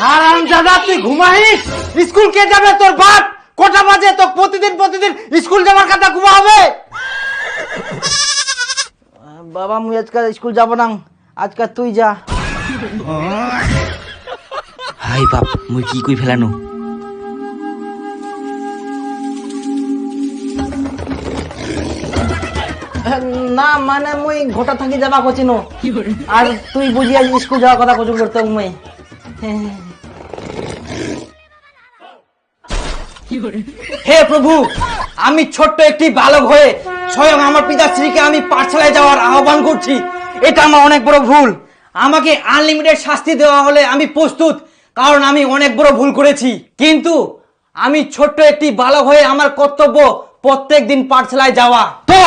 হারাম দাদা তুই ঘুমাইস? স্কুল কে যাবে তোর বাপ? কটা বাজে? তো প্রতিদিন প্রতিদিন স্কুল যাওয়ার কথা ঘুমা হবে বাবা মুই আজকাল স্কুল যাব না। আজকাল তুই যা। হাই বাপ মুই কি কই ফেলানো? না মানে মুই ঘটা থাকি যাবা কচিনো। আর তুই বুঝি আজ স্কুল যাওয়ার কথা কচুন করতে মুই। হে প্রভু আমি ছোট্ট একটি বালক হয়ে স্বয়ং আমার পিতাশ্রীকে আমি পাঠশালায় যাওয়ার আহ্বান করছি। এটা আমার অনেক বড় ভুল। আমাকে আনলিমিটেড শাস্তি দেওয়া হলে আমি প্রস্তুত কারণ আমি অনেক বড় ভুল করেছি। কিন্তু আমি ছোট্ট একটি বালক হয়ে আমার কর্তব্য প্রত্যেক দিন পাঠশালায় যাওয়া। তো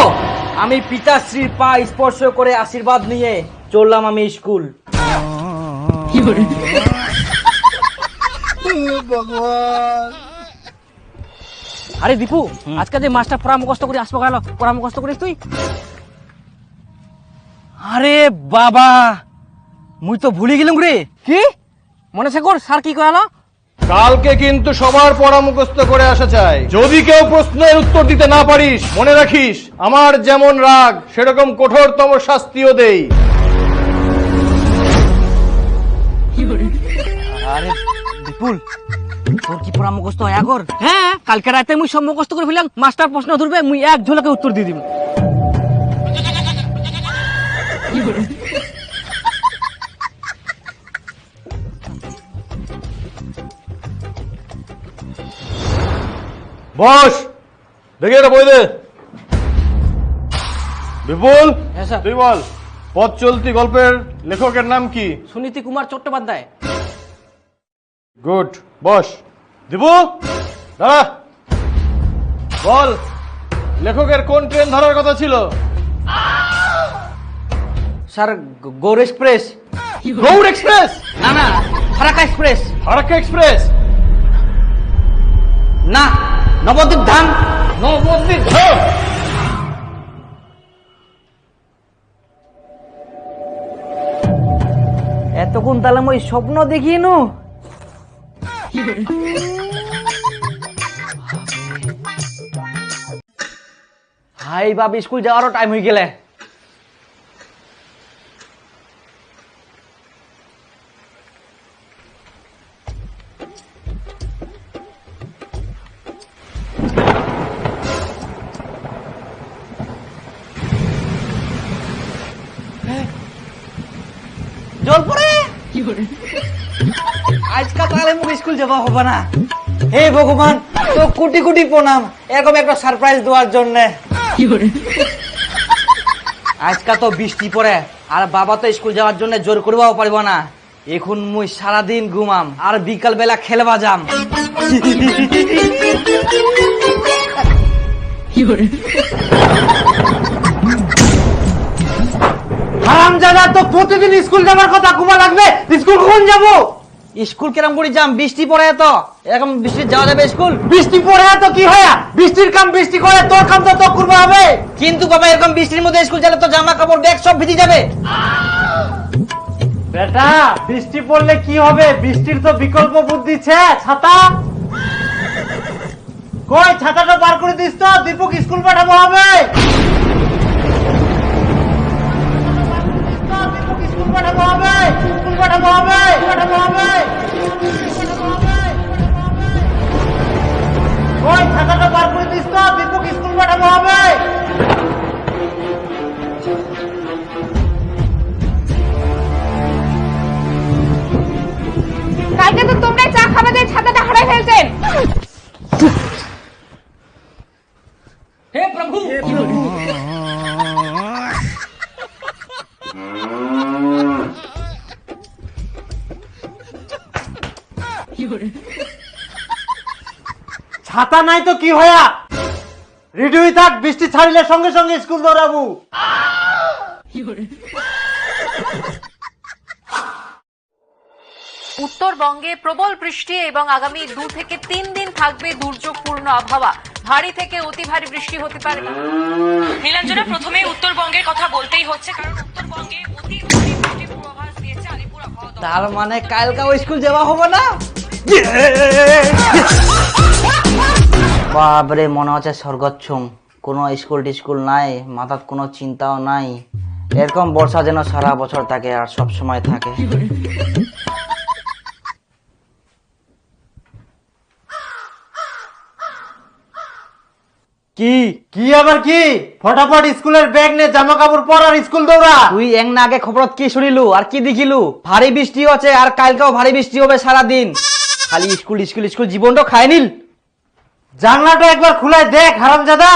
আমি পিতাশ্রীর পা স্পর্শ করে আশীর্বাদ নিয়ে চললাম আমি স্কুল। আরে দীপু আজকে যে মাস্টার পরামর্শ করে আসব গেল পরামর্শ করিস তুই? আরে বাবা মুই তো ভুলে গেলাম রে। কি? মনে আছে কর স্যার কি কয়ালো কালকে কিন্তু সবার পড়া মুখস্থ করে আসা চাই। যদি কেউ প্রশ্নের উত্তর দিতে না পারিস মনে রাখিস আমার যেমন রাগ সেরকম কঠোরতম শাস্তিও দেই। আরে বিপুল তোর কি পরামর্শ হয় আগর? হ্যাঁ কালকে রাতে মুই সব মুখস্থ করে ফেলাম মাস্টার প্রশ্ন ধরবে মুই এক ঝোলাকে উত্তর দিয়ে দিব। বস দেখে এটা বই দে। বিপুল হ্যাঁ। তুই বল পথ চলতি গল্পের লেখকের নাম কি? সুনীতি কুমার চট্টোপাধ্যায়। Good boss. দিবু? দাঁড়া। বল লেখকের কোন ট্রেন ধরার কথা ছিল? Sir Gour express. Gour express? না না ফারাক্কা এক্সপ্রেস। ফারাক্কা এক্সপ্রেস? না নবদ্বীপ ধাম। নবদ্বীপ ধাম। এতক্ষণ তাহলে মই স্বপ্ন দেখি নু? হাই বাপ স্কুল যাওয়ারও টাইম হয়ে গেলে। যাওয়া হবে না। হে ভগবান তো কোটি কোটি প্রণাম। এরকম একটা সারপ্রাইজ দেওয়ার জন্য। আজকা তো বৃষ্টি পড়ে আর বাবা তো স্কুল যাওয়ার জন্য জোর করবাও পারব না। এখন মুই সারাদিন ঘুমাম আর বিকাল বেলা খেলবা যাম হারাম জাদা তো প্রতিদিন স্কুল যাবার কথা ঘুমা লাগবে? স্কুল কখন যাব? স্কুল কেরম করে যাম? বৃষ্টি পড়ে তো। এরকম বৃষ্টি যাওয়া যাবে স্কুল? বৃষ্টি পড়ে তো কি হয়? বৃষ্টির কাম বৃষ্টি করে তোর কাম তো তোর করব হবে। কিন্তু বাবা এরকম বৃষ্টির মধ্যে স্কুল গেলে তো জামা কাপড় ব্যাগ সব ভিজে যাবে। বেটা বৃষ্টি পড়লে কি হবে? বৃষ্টির তো বিকল্প বুদ্ধি ছাতা। কই ছাতাটা বার করে দিস তো দীপক স্কুল পাঠাবো হবে। স্কুল পাঠাবো হবে। কালকে তো তোমরা চা খাবে দিয়ে ছাতাটা হারাই ফেলছেন। ছাতা নাই তো কি হয়া? রেডিও থাক বৃষ্টি ছাড়িলে সঙ্গে সঙ্গে স্কুল দৌড়াবো। উত্তরবঙ্গে প্রবল বৃষ্টি এবং আগামী দু থেকে তিন দিন থাকবে দুর্যোগপূর্ণ আবহাওয়া। ভারী থেকে অতি ভারী বৃষ্টি হতে পারে। নীলাঞ্জনা প্রথমে উত্তরবঙ্গের কথা বলতেই হচ্ছে কারণ উত্তরবঙ্গে অতি ভারী বৃষ্টির পূর্বাভাস দিয়েছে আলিপুর আবহাওয়া তার মানে কালকাও স্কুল যাওয়া হবে না? বাপরে মনে হচ্ছে স্বর্গচ্ছম কোনো স্কুল টিস্কুল নাই মাথার কোনো চিন্তাও নাই। এরকম বর্ষা যেন সারা বছর থাকে আর সব সময় থাকে। কি? কি আবার কি? ফটাফট স্কুলের ব্যাগ নে জামা কাপড় পর আর স্কুল দৌড়া। তুই এক না আগে খবর কি শুনিলু আর কি দেখিলু? ভারী বৃষ্টি আছে আর কালকেও ভারী বৃষ্টি হবে সারা দিন খালি স্কুল স্কুল স্কুল জীবনটা খায় নিল। জানলাটা একবার খুলে দেখ হারামজাদা।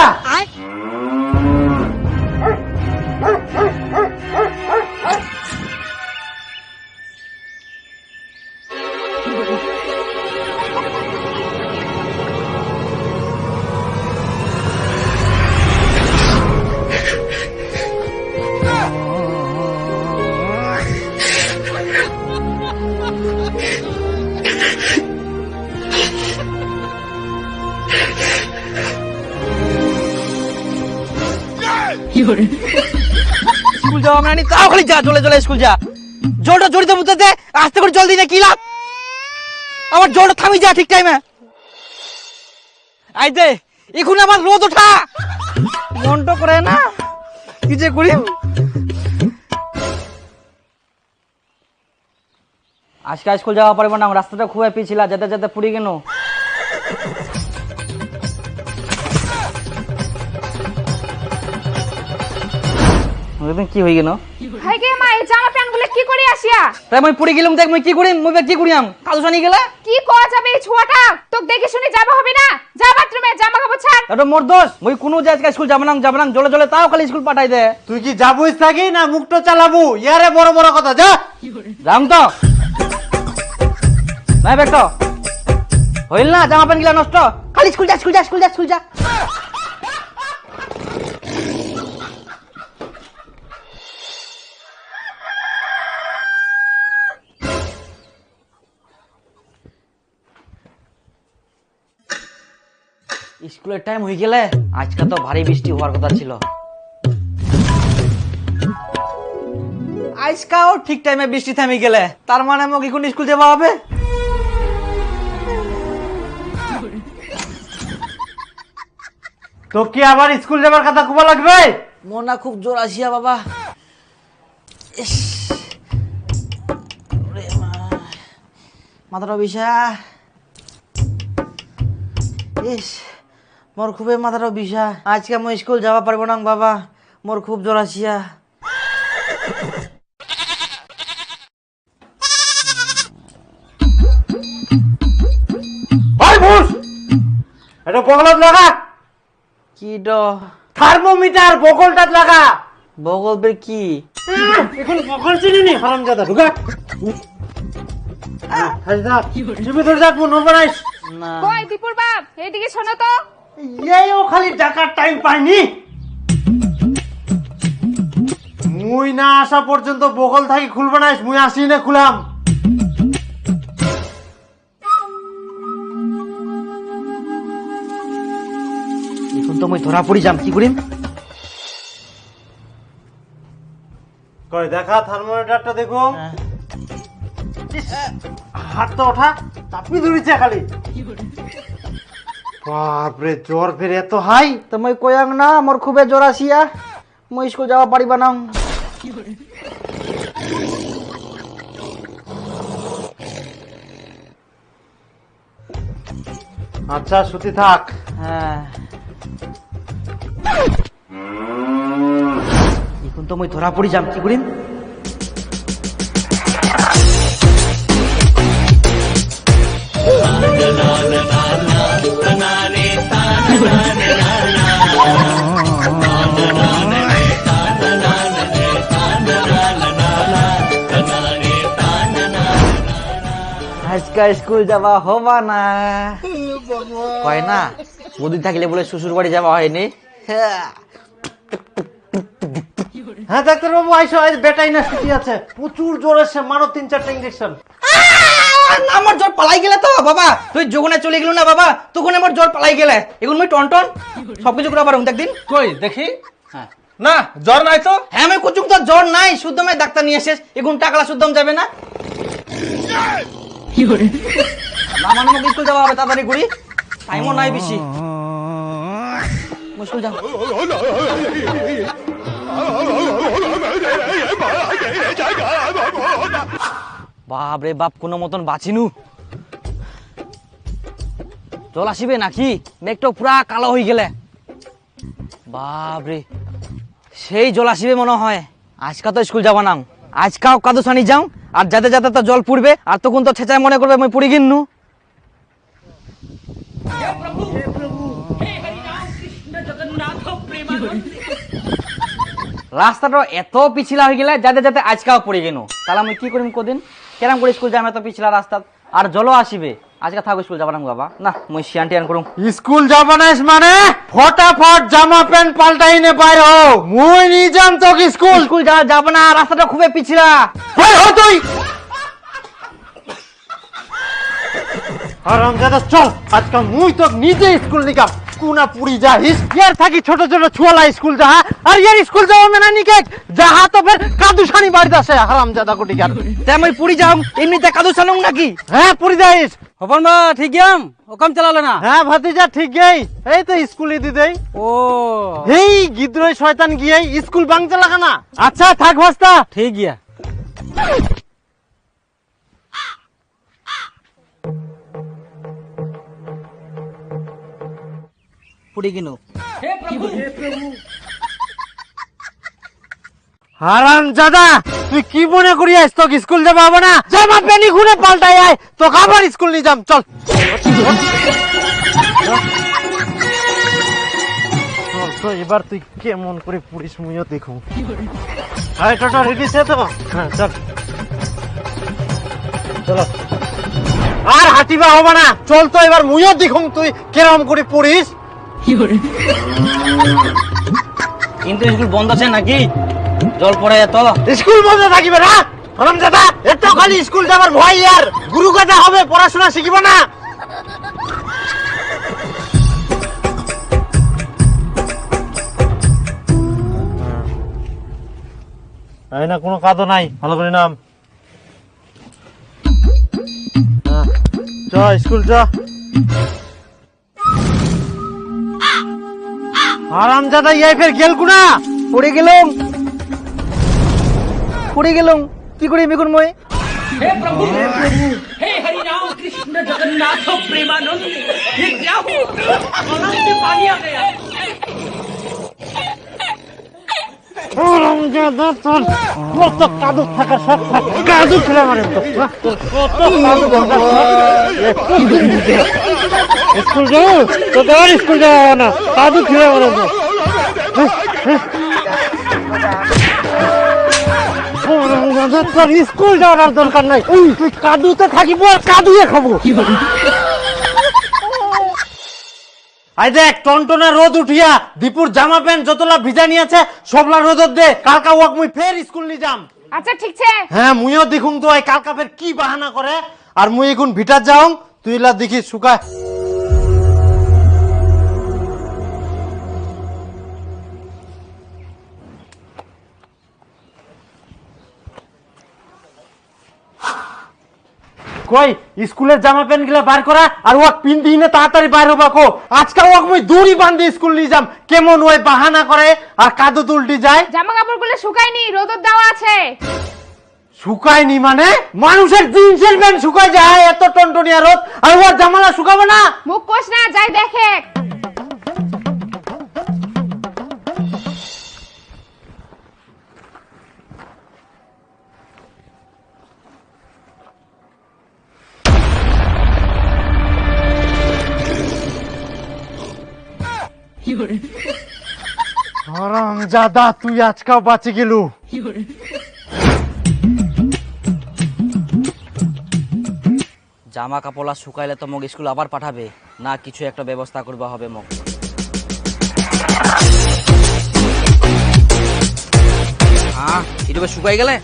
আমার রোদ করে না আজকে স্কুল যাওয়া পারব না রাস্তাটা খুবই পিছিলা যেতে যেতে পুরি কেন কি হয়ে গেল। হাই গে মা এই জামা প্যান্টগুলো কি করে আসিয়া? তাই মই পুরি গেলাম দেখ মই কি করিম মই কি করিয়াম কালো জানি গেলে? কি করা যাবে এই ছোয়াটা? তোকে দেখে শুনে যাবা হবে না? যা বাথরুমে জামা কাপড় ছাড়। এটা মোর দোষ মই কোনো যে আজকে স্কুল যাব না যাব না জলে জলে তাও খালি স্কুল পাঠাই দে। তুই কি যাবুই থাকি না মুখটা চালাবু? ইয়ারে বড় বড় কথা যা। যাম তো। নাই বেটো হইল না জামা প্যান্ট গিলা নষ্ট। খালি স্কুল যা স্কুল যা স্কুল যা স্কুল যা। স্কুলের টাইম হয়ে গেলে আজকে তো ভারী বৃষ্টি হওয়ার কথা ছিল। আজকাও ঠিক টাইমে বৃষ্টি থামি গেলে। তার মানে আমাকে এখন স্কুল যাওয়া হবে? তো কি আবার স্কুল যাবার কথা কুবা লাগবে? মনা খুব জোর আসিয়া বাবা। মাথাটা বিষা। ইস। মোর খুবই মাথাটা বিষা। আজকে মই স্কুল যাওয়া পারব না বাবা। মোর খুব জোর আসিয়া। ভাই ভুস! এটা বগলত লাগা? কি ড? থার্মোমিটার বগলটাত লাগা। বগল বের কি? এখন বগল চিনি নি? হারামজাদা ঢুকা। হাজদা টিভি ধরে যাক মন না। কই দীপুর বাপ এইদিকে শোনো তো। এইও খালি ডাকার টাইম পাইনি। মুই না আসা পর্যন্ত বগল থাকি খুলবে না মুই আসি না খুলাম। এখন তো মই ধরা পড়ি যাম কি করিম? কই দেখা থার্মোমিটারটা দেখো। হাত তো ওঠা চাপি ধরেছে খালি। বাপরে জ্বর ফের এত হাই? তো মই কয়াং না মোর খুবই জোর আসিয়া মই স্কুল যাওয়া পারিবা না। আচ্ছা সুতি থাক। হ্যাঁ। এখন তো মই ধরা পড়ি যাম কি করিম? আজকে স্কুল যাওয়া হবা না। হয় না? বুদ্ধি থাকলে বলে শ্বশুর বাড়ি যাওয়া হয়নি। হ্যাঁ। হ্যাঁ ডাক্তার বাবু আইসো আজ বেটাই না ছুটি আছে। প্রচুর জ্বর এসে মারো তিন চারটা ইঞ্জেকশন আমার জ্বর পালাই গেলে তো বাবা। তুই যখন চলে গেল না বাবা। তখন আমার জ্বর পালাই গেলে। এখন মই টন টন সবকিছু করে পারুম একদিন কই দেখি? না জ্বর নাই তো? হ্যাঁ আমি কুচুক তো জ্বর নাই। শুদ্ধ আমি ডাক্তার নিয়ে এসেছ এখন টাকলা শুদ্ধম যাবে না। টাইমও নাই বাপ রে বাপ, কোনো মতন বাঁচিনু। জল আসিবে নাকি? মেঘটা পুরা কালো হয়ে গেলে। বাপ রে সেই জল আসিবে মনে হয়। আজকা তো স্কুল যাবা না আজকাও কাদু সানি যাও আর যাতে যাতে তো জল পুড়বে আর তখন তো ছেঁচায় মনে করবে আমি পুড়ি গিন্নু। রাস্তাটা এত পিছিলা হয়ে গেলে যাতে যাতে আজকাও পড়ে গেল তাহলে আমি কি করিম কদিন? কেরাম করে স্কুল যাম এত পিছিলা রাস্তা আর জলও আসিবে। আজকে থাকো স্কুল যাবা না বাবা? না মুই শিয়ান টিয়ান করুম। স্কুল যাবানাইস মানে? ফটাফট জামা প্যান্ট পাল্টাই নে বাইর হও। মুই নি যাম তো স্কুল। স্কুল যাওয়া যাবে না রাস্তাটা খুবই পিছিলা। হই হো তুই। আরাম দাদা চল আজকে মুই তো নিজে স্কুল নিকাম কুনা পুরি যাহিস। ইয়ার থাকি ছোট ছোট ছুয়ালা স্কুল যাহা। আর ইয়ার স্কুল যাওয়া মেনা নিকে যাহা তো ফের কাদুসানি বাড়িতে আসে হারাম দাদা কোটিকার। তে আমি পুরি যাম এমনিতে কাদু সানুম নাকি? হ্যাঁ পুরি যাইস। হপন বা ঠিক গেম ওকাম চালালে না? হ্যাঁ ভাতিজা ঠিক গেই। এই তো স্কুলে দিদেই ও। এই গিদ্রই শয়তান গিয়ে স্কুল বাংচা লাগা না? আচ্ছা থাক ভাস্তা ঠিক গিয়া। পুরি কিনু হারাম জাদা তুই কি মনে করি আইস তোকে স্কুল যাবা হবে না? জামা প্যানি খুলে পাল্টাই আয় তোকে আবার স্কুল নিয়ে যাম চল। তো এবার তুই কেমন করে পুলিশ মুইও দেখো। টোটো রেডি সে তো হ্যাঁ চল। চলো। আর হাঁটিবা হবে না। চল তো এবার মুইও দেখুন তুই কেরম করে পড়িস। কিন্তু স্কুল বন্ধ আছে নাকি? জল পড়ে এত স্কুল বন্ধ থাকিবে না? হারাম দাদা এত খালি স্কুল যাবার ভয় আর। গুরু কথা হবে পড়াশোনা শিখিব না। এই না কোনো কাদো নাই ভালো করে নাম। চ স্কুল চ। আরাম দাদা ইয়াই ফের গেল কুনা? পড়ে গেলাম। পড়ে গেলাম কি করি বেগুন মই সব কত কাদু থাকার স্কুল যাও তো স্কুল যাওয়া না কাদু খেলে মারে তোর স্কুল যাওয়ার দরকার নাই। তুই কাদুতে থাকিব আর কাদুয়ে খাব। আই দেখ টনটনা রোদ উঠিয়া দীপুর জামা প্যান্ট যতলা ভিজা নিয়েছে সবলা রোদত দে কালকা ওয়াক মুই ফের স্কুল নি যাম। আচ্ছা ঠিক আছে। হ্যাঁ মুইও দেখুন তো এই কালকা ফের কি বাহানা করে? আর মুই এখন ভিটার যাও তুই লা দেখি শুকায়। কই স্কুলের জামা প্যান্টগুলা বার করা আর ওয়াক পিন দিনে তাড়াতাড়ি বার হবা কো। আজকে ওয়াক মুই দড়ি বান্ধি স্কুল নিয়ে যাম। কেমন ওই বাহানা করে আর কাদু তুলটি যায়? জামা কাপড়গুলো শুকায়নি রোদর দেওয়া আছে। শুকায়নি মানে? মানুষের জিন্সের প্যান্ট শুকায় যায় এত টনটনিয়া রোদ আর ওর জামালা শুকাবো না? মুখ কোষ না যাই দেখে আরাম জাদা তুই আজকাও বাঁচে গেলু জামা কাপড় শুকাইলে তো মোক স্কুল আবার পাঠাবে না কিছু একটা ব্যবস্থা করবা হবে মোক হ্যাঁ এটুকু শুকাই গেলে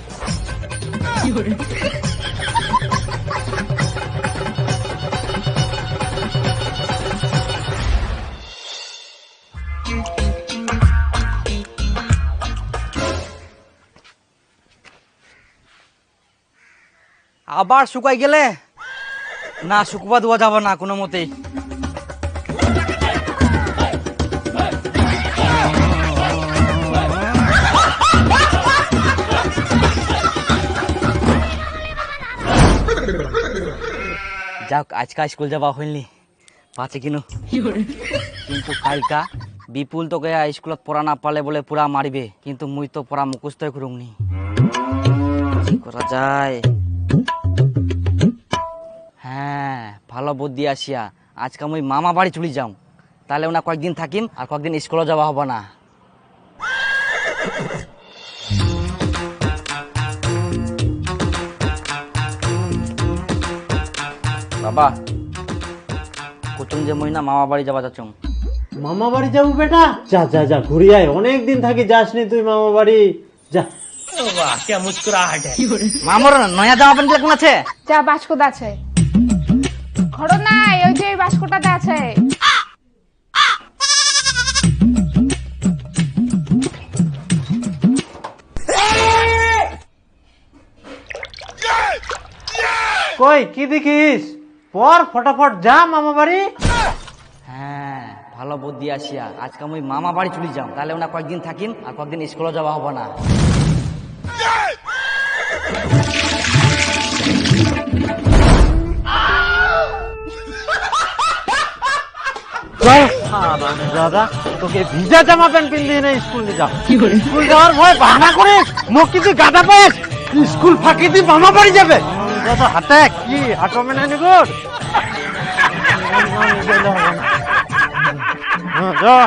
আবার শুকাই গেলে? না, শুকুবা দেওয়া যাবে না, কোনো মতেই। যাক, আজকা স্কুল যাবা হইনি পাচ্ছে কিনু। কিন্তু কালকা বিপুল তোকে স্কুলত পড়া না পালে বলে পুরা মারিবে, কিন্তু মুই তো পড়া মুখস্থ করুমনি করা যায়? হ্যাঁ ভালো বুদ্ধি আসিয়া। আজকে মুই মামা বাড়ি চলে যাও তাহলে ওনা কয়েকদিন থাকিম আর কয়েকদিন স্কুলে যাওয়া হবে না। বাবা কুতুম যে মুই না মামা বাড়ি যাবা যাচ্ছুম। মামা বাড়ি যাব বেটা? যা যা যা ঘুরি আয়। অনেক দিন থাকি যাসনি তুই মামা বাড়ি। যা। মামার নয়া জামা প্যান্ট কোন আছে? যা বাস্কটা আছে। ঘর নাই ওই যে বাস্কটাতে আছে। কই কি দেখিস? পর ফটাফট যা মামা বাড়ি। হ্যাঁ ভালো বুদ্ধি আসিয়া। আজকে আমি মামা বাড়ি চলে যাও তাহলে ওনা কয়েকদিন থাকিম আর কয়েকদিন স্কুলে যাওয়া হবে না। দাদা তোকে ভিজা জামা প্যান্ট পিন্দি না স্কুল যা স্কুল যাওয়ার ভয় বাহানা করিস মোক কিন্তু গাদা পাস স্কুল ফাঁকি তুই মামা বাড়ি যাবে। দাদা হাতে কি হাঁটো মেনে নিগুর যা